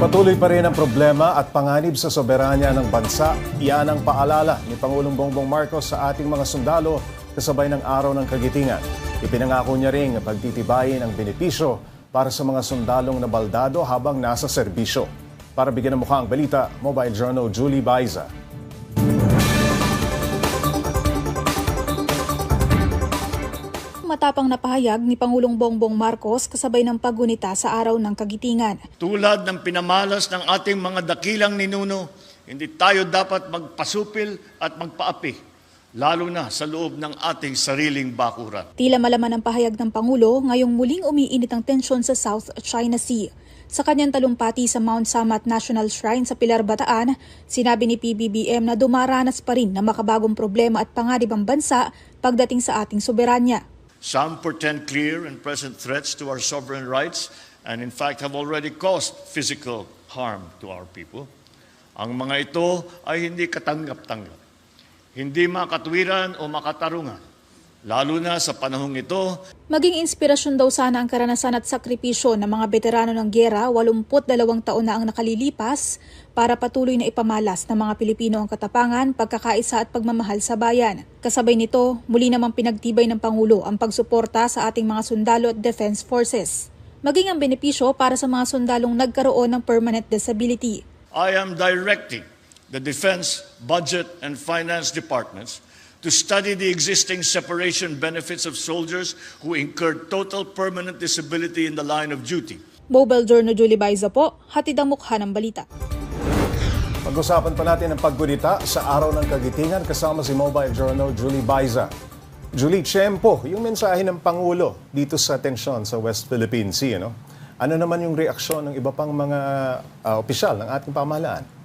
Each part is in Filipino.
Patuloy pa rin ang problema at panganib sa soberanya ng bansa. Iyan ang paalala ni Pangulong Bongbong Marcos sa ating mga sundalo kasabay ng araw ng kagitingan. Ipinangako niya ring pagtitibayin ang benepisyo para sa mga sundalong nabaldado habang nasa serbisyo. Para bigyan ng mukha ang balita, Mobile Journal Julie Baiza. Matapang na pahayag ni Pangulong Bongbong Marcos kasabay ng paggunita sa araw ng kagitingan. Tulad ng pinamalas ng ating mga dakilang ninuno, hindi tayo dapat magpasupil at magpaapi, lalo na sa loob ng ating sariling bakuran. Tila malaman ang pahayag ng Pangulo ngayong muling umiinit ang tensyon sa South China Sea. Sa kanyang talumpati sa Mount Samat National Shrine sa Pilar, Bataan, sinabi ni PBBM na dumaranas pa rin ng makabagong problema at panganib ang bansa pagdating sa ating soberanya. Some portend clear and present threats to our sovereign rights and in fact have already caused physical harm to our people. Ang mga ito ay hindi katanggap-tanggap, hindi makatwiran o makatarungan, lalo na sa panahong ito Maging inspirasyon daw sana ang karanasan at sakripisyo ng mga veterano ng gyera 82 taon na ang nakalilipas para patuloy na ipamalas ng mga Pilipino ang katapangan, pagkakaisa at pagmamahal sa bayan. Kasabay nito, muli namang pinagtibay ng Pangulo ang pagsuporta sa ating mga sundalo at defense forces. Maging ang benepisyo para sa mga sundalong nagkaroon ng permanent disability. I am directing the Defense, Budget, and Finance Departments to study the existing separation benefits of soldiers who incurred total permanent disability in the line of duty. Mobile Journal Julie Baiza po, hatid ang mukha ng balita. Pag-usapan pa natin ang paggunita sa araw ng kagitingan kasama si Mobile Journal Julie Baiza. Julie Chempo, yung mensahe ng Pangulo dito sa tensyon sa West Philippine Sea, no? Ano naman yung reaksyon ng iba pang mga ah, opisyal ng ating pamahalaan?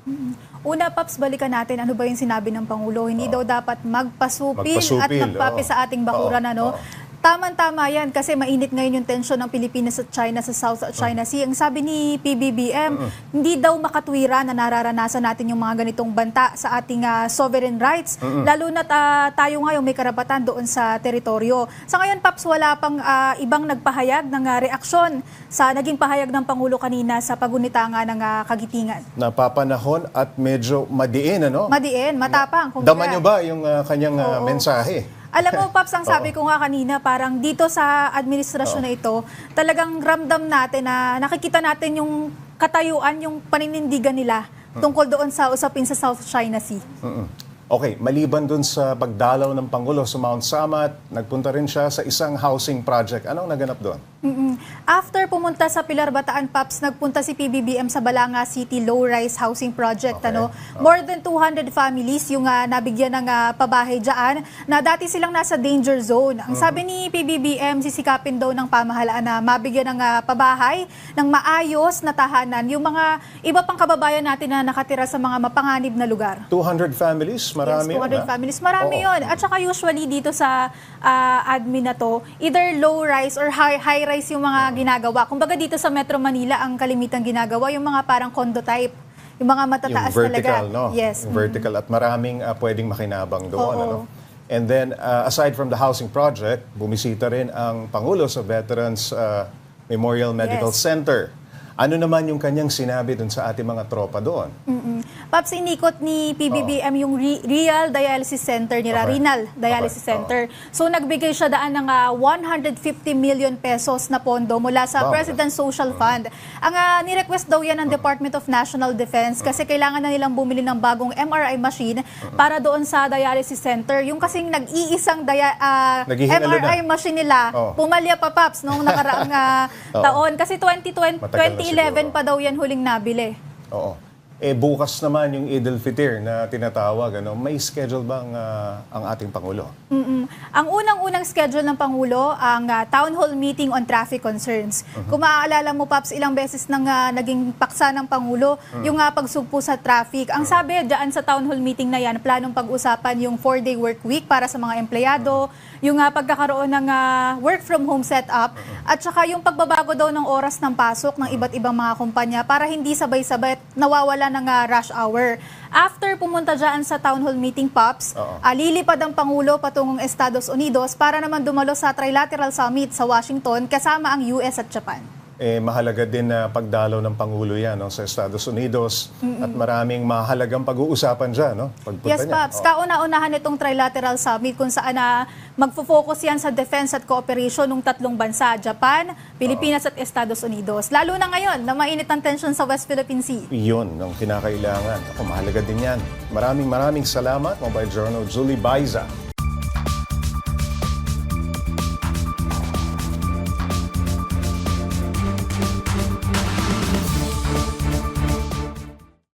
Una, Paps, balikan natin ano ba yung sinabi ng Pangulo. Hindi daw dapat magpasupil, at Magpasupil, magpapi oo. sa ating bakuran. Oo, ano? oo. Tama-tama yan kasi mainit ngayon yung tensyon ng Pilipinas at China sa South China Sea. Ang sabi ni PBBM, hindi daw makatwira na nararanasan natin yung mga ganitong banta sa ating ah, sovereign rights. Lalo na tayo ngayon may karapatan doon sa teritoryo. Sa ngayon, Paps, wala pang ah, ibang nagpahayag ng ah, reaksyon sa naging pahayag ng Pangulo kanina sa pagunita nga ng ah, kagitingan. Napapanahon at medyo madiin, ano? Madiin, matapang. kumbaga. Dama nyo ba yung ah, kanyang ah, Oo. mensahe? Alam mo, Paps, ang sabi ko nga kanina, parang dito sa administrasyon na ito, talagang ramdam natin na nakikita natin yung katayuan, yung paninindigan nila tungkol doon sa usapin sa South China Sea. Mm-mm. Okay, maliban dun sa pagdalaw ng Pangulo sa Mount Samat, nagpunta rin siya sa isang housing project. Anong naganap doon? Mm-mm. After pumunta sa Pilar Bataan, Paps, nagpunta si PBBM sa Balanga City Low-Rise Housing Project. Okay. Ano? More than 200 families yung ah, nabigyan ng ah, pabahay dyan na dati silang nasa danger zone. Ang sabi ni PBBM, sisikapin daw ng pamahalaan na mabigyan ng ah, pabahay ng maayos na tahanan yung mga iba pang kababayan natin na nakatira sa mga mapanganib na lugar. 200 families? Marami yes, 200 yun, families. Marami Oo. yun. At saka usually dito sa ah, admin na to, either low-rise or high- high-rise yung mga ginagawa. Kumbaga dito sa Metro Manila, ang kalimitang ginagawa, yung mga parang condo type. Yung mga Yung matataas vertical, talaga. no? Yes. Yung vertical at maraming ah, pwedeng makinabang doon, Oo. ano? And then, ah, aside from the housing project, bumisita rin ang Pangulo sa Veterans ah, Memorial Medical Yes. Center. Ano naman yung kanyang sinabi dun sa ating mga tropa doon? Mm-mm. Paps, inikot ni PBBM yung Re- Real Dialysis Center nila, Okay. Renal Dialysis Okay. Center. So nagbigay siya daan ng ah, 150 million pesos na pondo mula sa Wow. President Social Fund. Ang ah, ni-request daw yan ng Department of National Defense kasi kailangan na nilang bumili ng bagong MRI machine para doon sa dialysis center. Yung kasing nag-iisang dia- ah, Naghihinalo MRI na. machine nila, Oo. pumalya pa Paps noong nakaraang ah, Oo. taon. Kasi 2020, Matagal na 2011 siguro. pa daw yan huling nabili. Oo. Eh bukas naman yung Eid al-Fitr na tinatawag, ano, may schedule bang ah, ang ating Pangulo? Mm-mm. Ang unang-unang schedule ng Pangulo, ang ah, town hall meeting on traffic concerns. Kung maaalala mo, Paps, ilang beses nang ah, naging paksa ng Pangulo, yung uh, pagsugpo sa traffic. Ang sabi dyan sa town hall meeting na yan, planong pag-usapan yung four-day work week para sa mga empleyado, yung ah, pagkakaroon ng ah, work from home setup, at saka yung pagbabago daw ng oras ng pasok ng iba't ibang mga kumpanya para hindi sabay-sabay at nawawala ng ah, rush hour. After pumunta dyan sa town hall meeting, Pops. Ah, lilipad ang Pangulo patungong Estados Unidos para naman dumalo sa Trilateral Summit sa Washington kasama ang US at Japan. Eh, mahalaga din na pagdalaw ng Pangulo yan no, sa Estados Unidos at maraming mahalagang pag-uusapan dyan, no? Pagpunta Yes, niya. Paps. Oo. Kauna-unahan itong trilateral summit kung saan na magfo-focus yan sa defense at cooperation ng tatlong bansa, Japan, Pilipinas at Estados Unidos. Lalo na ngayon na mainit ang tension sa West Philippine Sea. Iyon ang kinakailangan. Ako, mahalaga din yan. Maraming maraming salamat, Mobile Journal Julie Baiza.